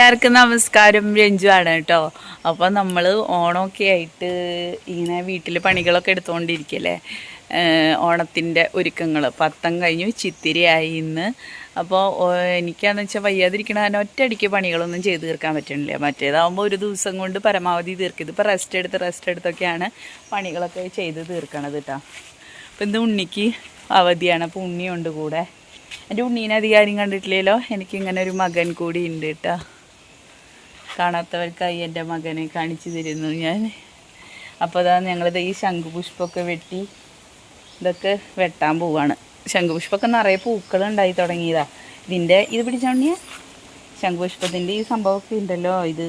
എല്ലാവർക്കും നമസ്കാരം. രഞ്ജു ആണ് കേട്ടോ. അപ്പോൾ നമ്മൾ ഓണമൊക്കെ ആയിട്ട് ഇങ്ങനെ വീട്ടിൽ പണികളൊക്കെ എടുത്തുകൊണ്ടിരിക്കല്ലേ ഓണത്തിന്റെ ഒരുക്കങ്ങൾ പത്തം കഴിഞ്ഞു ചിത്തിരിയായി ഇന്ന്. അപ്പോൾ എനിക്കാന്ന് വെച്ചാൽ വയ്യാതിരിക്കണ കാരണം ഒറ്റയടിക്ക് പണികളൊന്നും ചെയ്ത് തീർക്കാൻ പറ്റണില്ല. മറ്റേതാകുമ്പോൾ ഒരു ദിവസം കൊണ്ട് പരമാവധി തീർക്കും. ഇതിപ്പോൾ റെസ്റ്റ് എടുത്ത് റെസ്റ്റ് എടുത്തൊക്കെയാണ് പണികളൊക്കെ ചെയ്ത് തീർക്കണത് കേട്ടോ. അപ്പോൾ ഇന്ന് ഉണ്ണിക്ക് അവധിയാണ്. അപ്പോൾ ഉണ്ണിയുണ്ട് കൂടെ. എന്റെ ഉണ്ണീനെ അധികാരം കണ്ടിട്ടില്ലല്ലോ? എനിക്കിങ്ങനെ ഒരു മകൻ കൂടി ഉണ്ട് കേട്ടോ. കാണാത്തവർക്കായി എന്റെ മകനെ കാണിച്ചു തരുന്നു ഞാൻ. അപ്പോൾ അതാണ് ഞങ്ങളിത് ഈ ശംഖുപുഷ്പമൊക്കെ വെട്ടി ഇതൊക്കെ വെട്ടാൻ പോവാണ്. ശംഖുപുഷ്പമൊക്കെ നിറയെ പൂക്കൾ ഉണ്ടായി തുടങ്ങിയതാ. ഇതിന്റെ ഇത് പിടിച്ചോണ്ടിയ ശംഖുപുഷ്പത്തിന്റെ ഈ സംഭവമൊക്കെ ഉണ്ടല്ലോ ഇത്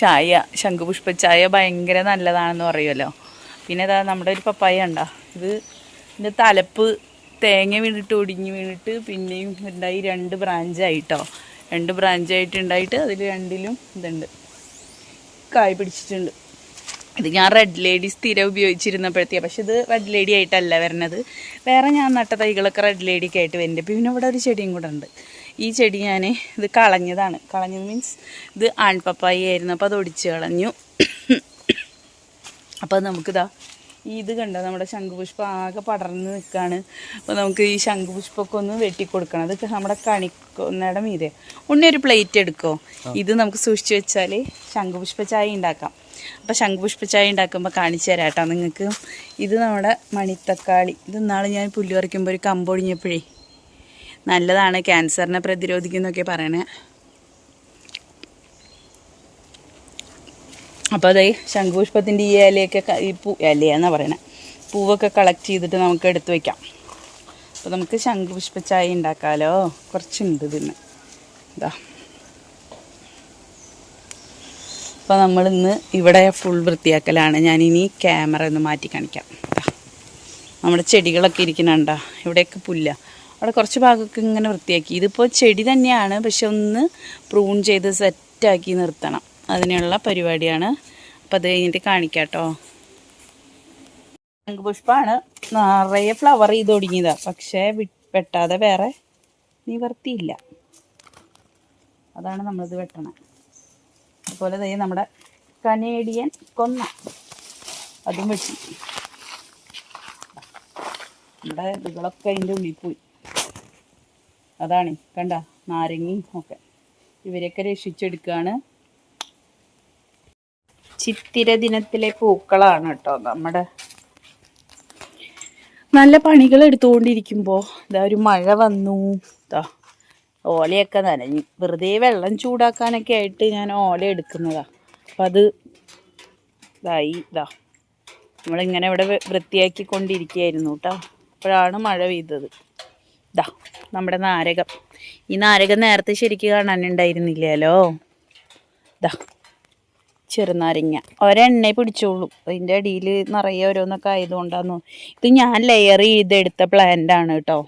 ചായ. ശംഖുപുഷ്പ ചായ ഭയങ്കര നല്ലതാണെന്ന് പറയുമല്ലോ. പിന്നെ ഇതാ നമ്മുടെ ഒരു പപ്പായ ഉണ്ടോ ഇത് ഇതിന്റെ തലപ്പ് തേങ്ങ വീണിട്ട് ഒടിഞ്ഞ് വീണിട്ട് പിന്നെയും ഉണ്ടായി രണ്ട് ബ്രാഞ്ചായിട്ടോ രണ്ട് ബ്രാഞ്ചായിട്ട് ഉണ്ടായിട്ട് അതിൽ രണ്ടിലും ഇതുണ്ട്. കായ് പിടിച്ചിട്ടുണ്ട്. ഇത് ഞാൻ റെഡ് ലേഡി സ്ഥിരം ഉപയോഗിച്ചിരുന്നപ്പോഴത്തേക്ക് പക്ഷെ ഇത് റെഡ് ലേഡി ആയിട്ടല്ല വരണത്. വേറെ ഞാൻ നട്ട തൈകളൊക്കെ റെഡ് ലേഡിക്ക് ആയിട്ട് വരുന്നുണ്ട്. പിന്നെ ഇവിടെ ഒരു ചെടിയും കൂടെ ഉണ്ട്. ഈ ചെടി ഞാൻ ഇത് കളഞ്ഞതാണ്. കളഞ്ഞത് മീൻസ് ഇത് ആൺപപ്പായി ആയിരുന്നു. അപ്പോൾ അത് ഒടിച്ച് കളഞ്ഞു. അപ്പോൾ നമുക്കിതാ ഈ ഇത് കണ്ടോ? നമ്മുടെ ശംഖുപുഷ്പം ആകെ പടർന്ന് നിൽക്കുകയാണ് അപ്പോൾ നമുക്ക് ഈ ശംഖുപുഷ്പമൊക്കെ ഒന്ന് വെട്ടിക്കൊടുക്കണം. അതൊക്കെ നമ്മുടെ കണിക്കൊന്നയുടെ മീതെ ഉണ്ണി ഒരു പ്ലേറ്റ് എടുക്കോ? ഇത് നമുക്ക് സൂക്ഷിച്ച് വെച്ചാൽ ശംഖുപുഷ്പ ചായ ഉണ്ടാക്കാം. അപ്പോൾ ശംഖുപുഷ്പ ചായ ഉണ്ടാക്കുമ്പോൾ കാണിച്ചു തരാം കേട്ടോ നിങ്ങൾക്ക്. ഇത് നമ്മുടെ മണിത്തക്കാളി. ഇത് നാളെ ഞാൻ പുല്ല് പറിക്കുമ്പോൾ ഒരു കമ്പൊടിഞ്ഞപ്പോഴേ നല്ലതാണ്. ക്യാൻസറിനെ പ്രതിരോധിക്കുന്നൊക്കെ പറയണേ. അപ്പോൾ അതേ ശംഖുപുഷ്പത്തിന്റെ ഈ ഇലയൊക്കെ ഈ പൂ ഇലയെന്നാണ് പറയുന്നത് പൂവൊക്കെ കളക്ട് ചെയ്തിട്ട് നമുക്ക് എടുത്ത് വയ്ക്കാം അപ്പോൾ നമുക്ക് ശംഖുപുഷ്പ ചായ ഉണ്ടാക്കാമല്ലോ കുറച്ചുണ്ട് ഇതിന് ഇതാ അപ്പോൾ നമ്മൾ ഇന്ന് ഇവിടെ ഫുൾ വൃത്തിയാക്കലാണ്. ഞാനിനി ക്യാമറ ഒന്ന് മാറ്റി കാണിക്കാം. നമ്മുടെ ചെടികളൊക്കെ ഇരിക്കുന്നുണ്ടോ ഇവിടെയൊക്കെ പുല്ല. അവിടെ കുറച്ച് ഭാഗമൊക്കെ ഇങ്ങനെ വൃത്തിയാക്കി. ഇതിപ്പോൾ ചെടി തന്നെയാണ്. പക്ഷെ ഒന്ന് പ്രൂൺ ചെയ്ത് സെറ്റാക്കി നിർത്തണം. അതിനുള്ള പരിപാടിയാണ്. അപ്പം അത് കഴിഞ്ഞിട്ട് കാണിക്കാം കേട്ടോ ശംഖുപുഷ്പമാണ് നിറയെ ഫ്ലവർ ചെയ്ത് തുടങ്ങിയതാ പക്ഷേ വെട്ടാതെ വേറെ നിവർത്തിയില്ല. അതാണ് നമ്മളിത് വെട്ടണം അതുപോലെ തന്നെ നമ്മുടെ കനേഡിയൻ കൊന്ന അതും വെട്ടി. നമ്മുടെ ഇതുകളൊക്കെ അതിന്റെ ഉള്ളിൽ പോയി. അതാണ് കണ്ട നാരങ്ങയും ഒക്കെ. ഇവരെയൊക്കെ രക്ഷിച്ചെടുക്കുകയാണ് ചിത്തിര ദിനത്തിലെ പൂക്കളാണ് കേട്ടോ നമ്മുടെ നല്ല പണികൾ എടുത്തുകൊണ്ടിരിക്കുമ്പോൾ ഇതാ ഒരു മഴ വന്നു. ഇതാ ഓലയൊക്കെ നനഞ്ഞു. വെറുതെ വെള്ളം ചൂടാക്കാനൊക്കെ ആയിട്ട് ഞാൻ ഓല എടുക്കുന്നതാ. അപ്പം അത് ഇതായി. ഇതാ നമ്മളിങ്ങനെ ഇവിടെ വൃത്തിയാക്കി വൃത്തിയാക്കിക്കൊണ്ടിരിക്കുകയായിരുന്നു കേട്ടോ. അപ്പോഴാണ് മഴ പെയ്തത്. ഇതാ നമ്മുടെ നാരകം. ഈ നാരകം നേരത്തെ ശരിക്ക് കാണാനുണ്ടായിരുന്നില്ലല്ലോ. ഇതാ ചെറുനാരങ്ങ. ഒരെണ്ണ പിടിച്ചോളൂ. അതിന്റെ അടിയിൽ നിറയെ ഓരോന്നൊക്കെ ആയതുകൊണ്ടാന്നു. ഇത് ഞാൻ ലെയർ ചെയ്തെടുത്ത പ്ലാന്റ് ആണ് കേട്ടോ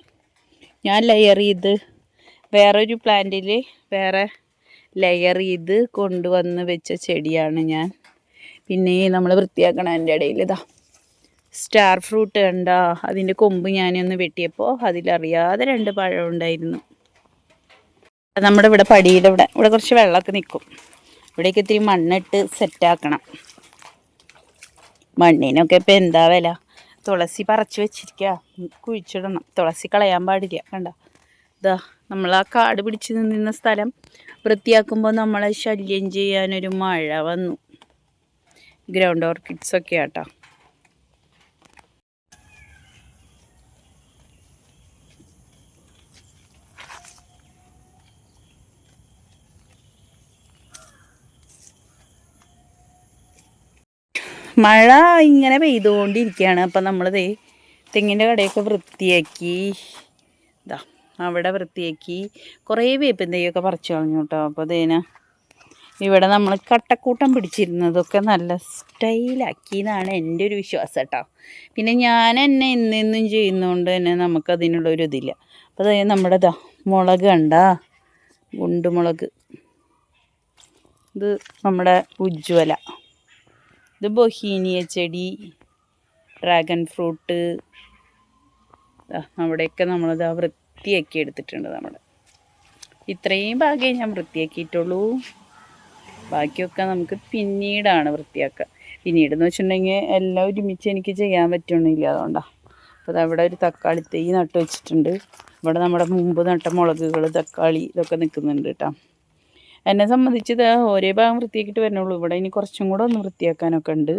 ഞാൻ ലെയർ ചെയ്ത് വേറൊരു പ്ലാന്റിൽ വേറെ ലെയർ ചെയ്ത് കൊണ്ടുവന്ന് വെച്ച ചെടിയാണ് ഞാൻ. പിന്നെ നമ്മൾ വൃത്തിയാക്കണതിന്റെ ഇടയിൽ ഇതാ സ്റ്റാർ ഫ്രൂട്ട് കണ്ട അതിന്റെ കൊമ്പ് ഞാനൊന്ന് വെട്ടിയപ്പോൾ അതിലറിയാതെ രണ്ട് പഴം ഉണ്ടായിരുന്നു. നമ്മുടെ ഇവിടെ പടിയുടെ ഇവിടെ ഇവിടെ കുറച്ച് വെള്ളമൊക്കെ നിൽക്കും. ഇവിടേക്ക് ഇത്തിരി മണ്ണിട്ട് സെറ്റാക്കണം മണ്ണിനൊക്കെ ഇപ്പം എന്താ വില? തുളസി പറിച്ചു വെച്ചിരിക്കുക കുഴിച്ചിടണം. തുളസി കളയാൻ പാടില്ല. കണ്ട? ഇതാ നമ്മൾ ആ കാട് പിടിച്ച് നിന്ന സ്ഥലം വൃത്തിയാക്കുമ്പോൾ നമ്മളെ ശല്യം ചെയ്യാനൊരു മഴ വന്നു. ഗ്രൗണ്ട് ഓർക്കിഡ്സ് ഒക്കെ ആട്ടോ മഴ ഇങ്ങനെ പെയ്തുകൊണ്ടിരിക്കുകയാണ്. അപ്പം നമ്മൾ തെങ്ങിന്റെ കടയൊക്കെ വൃത്തിയാക്കി. ഇതാ അവിടെ വൃത്തിയാക്കി കുറേ വേപ്പിൻ തൈയൊക്കെ പറിച്ചു കളഞ്ഞു കേട്ടോ. അപ്പോൾ അതേന ഇവിടെ നമ്മൾ കട്ടക്കൂട്ടം പിടിച്ചിരുന്നതൊക്കെ നല്ല സ്റ്റൈലാക്കി എന്നാണ് എന്റെ ഒരു വിശ്വാസം കേട്ടോ. പിന്നെ ഞാൻ എന്നെ എന്നെന്നും ചെയ്യുന്നതുകൊണ്ട് തന്നെ നമുക്കതിനുള്ളൊരു ഇതില്ല. അപ്പോൾ അതായത് നമ്മുടെ ഇതാ മുളക് കണ്ട? ഗുണ്ടുമുളക്. ഇത് നമ്മുടെ ഉജ്ജ്വല. ഇത് ബൊഹീനിയ ചെടി ഡ്രാഗൺ ഫ്രൂട്ട്. അവിടെയൊക്കെ നമ്മളിത് വൃത്തിയാക്കി എടുത്തിട്ടുണ്ട് നമ്മൾ ഇത്രയും ഭാഗമേ ഞാൻ വൃത്തിയാക്കിയിട്ടുള്ളൂ. ബാക്കിയൊക്കെ നമുക്ക് പിന്നീടാണ് വൃത്തിയാക്കുക പിന്നീട് എന്ന് വെച്ചിട്ടുണ്ടെങ്കിൽ എല്ലാം ഒരുമിച്ച് എനിക്ക് ചെയ്യാൻ പറ്റുന്നില്ല അതുകൊണ്ടാണ് അപ്പോൾ അവിടെ ഒരു തക്കാളി തൈ നട്ട് വെച്ചിട്ടുണ്ട്. ഇവിടെ നമ്മുടെ മുമ്പ് നട്ട മുളകുകൾ തക്കാളി ഇതൊക്കെ നിൽക്കുന്നുണ്ട് കേട്ടോ. എന്നെ സംബന്ധിച്ച് ഇത് ഒരേ ഭാഗം വൃത്തിയാക്കിയിട്ട് വരണുള്ളൂ. ഇവിടെ ഇനി കുറച്ചും കൂടെ ഒന്ന് വൃത്തിയാക്കാനൊക്കെ ഉണ്ട്.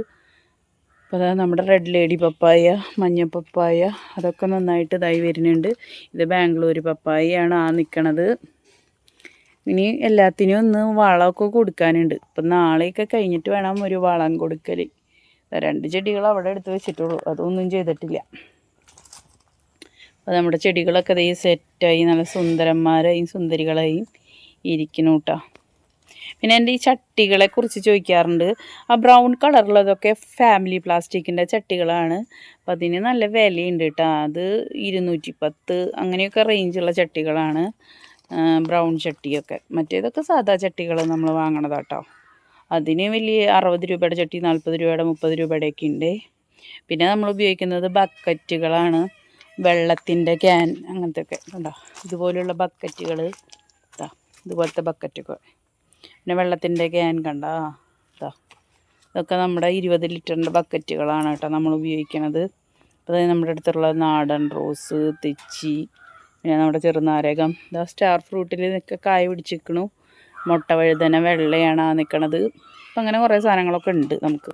അപ്പോൾ അതാ നമ്മുടെ റെഡ് ലേഡി പപ്പായ മഞ്ഞ പപ്പായ അതൊക്കെ നന്നായിട്ട് ഇതായി വരുന്നുണ്ട്. ഇത് ബാംഗ്ലൂർ പപ്പായയാണ് ആ നിൽക്കണത് ഇനി എല്ലാത്തിനും ഒന്ന് വളമൊക്കെ കൊടുക്കാനുണ്ട്. ഇപ്പം നാളെയൊക്കെ കഴിഞ്ഞിട്ട് വേണം ഒരു വളം കൊടുക്കൽ രണ്ട് ചെടികൾ അവിടെ എടുത്ത് വെച്ചിട്ടുള്ളൂ. അതൊന്നും ചെയ്തിട്ടില്ല. അപ്പോൾ നമ്മുടെ ചെടികളൊക്കെ ദേ സെറ്റായി നല്ല സുന്ദരന്മാരായും സുന്ദരികളായും ഇരിക്കുന്നു കേട്ടോ പിന്നെ എന്റെ ഈ ചട്ടികളെ കുറിച്ച് ചോദിക്കാറുണ്ട്. ആ ബ്രൗൺ കളറുള്ളതൊക്കെ ഫാമിലി പ്ലാസ്റ്റിക്കിന്റെ ചട്ടികളാണ്. അപ്പം അതിന് നല്ല വിലയുണ്ട് കേട്ടോ അത് ഇരുന്നൂറ്റി പത്ത് അങ്ങനെയൊക്കെ റേഞ്ചുള്ള ചട്ടികളാണ്. ബ്രൗൺ ചട്ടിയൊക്കെ. മറ്റേതൊക്കെ സാധാ ചട്ടികൾ നമ്മൾ വാങ്ങണത് കേട്ടോ അതിന് വലിയ അറുപത് രൂപയുടെ ചട്ടി നാൽപ്പത് രൂപയുടെ മുപ്പത് രൂപയുടെ ഒക്കെ ഉണ്ട് പിന്നെ നമ്മൾ ഉപയോഗിക്കുന്നത് ബക്കറ്റുകളാണ്. വെള്ളത്തിന്റെ ക്യാൻ അങ്ങനത്തെ ഒക്കെ കണ്ടോ? ഇതുപോലെയുള്ള ബക്കറ്റുകൾ ഇതാ ഇതുപോലത്തെ ബക്കറ്റൊക്കെ. പിന്നെ വെള്ളത്തിന്റെ ക്യാൻ കണ്ട ഇതാ ഇതൊക്കെ നമ്മുടെ ഇരുപത് ലിറ്ററിന്റെ ബക്കറ്റുകളാണ് കേട്ടോ നമ്മൾ ഉപയോഗിക്കണത്. അത് നമ്മുടെ അടുത്തുള്ള നാടൻ റോസ് തെച്ചി പിന്നെ നമ്മുടെ ചെറുനാരകം. ഇതാ സ്റ്റാർ ഫ്രൂട്ടിൽ നിൽക്കുക കായ പിടിച്ചിരിക്കണു. മുട്ട വഴുതന വെള്ളയാണ് നിൽക്കണത് അപ്പം അങ്ങനെ കുറേ സാധനങ്ങളൊക്കെ ഉണ്ട് നമുക്ക്.